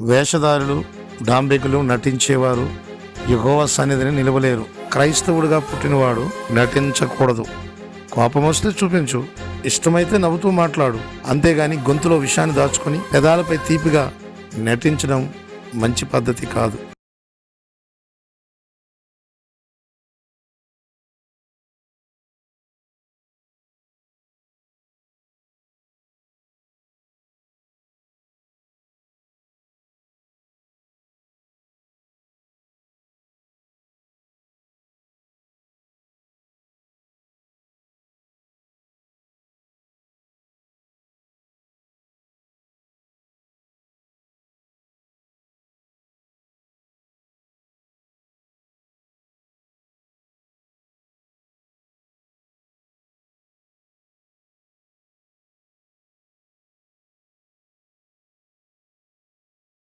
వేషధారులు డాంబికులు నటించేవారు యహోవ సన్నిధిని నిలవలేరు. క్రైస్తవుడిగా పుట్టినవాడు నటించకూడదు. కోపం వస్తే చూపించు ఇష్టమైతే నవ్వుతూ మాట్లాడు. అంతేగాని గొంతులో విషయాన్ని దాచుకొని పెదాలపై తీపిగా నటించడం మంచి పద్ధతి కాదు.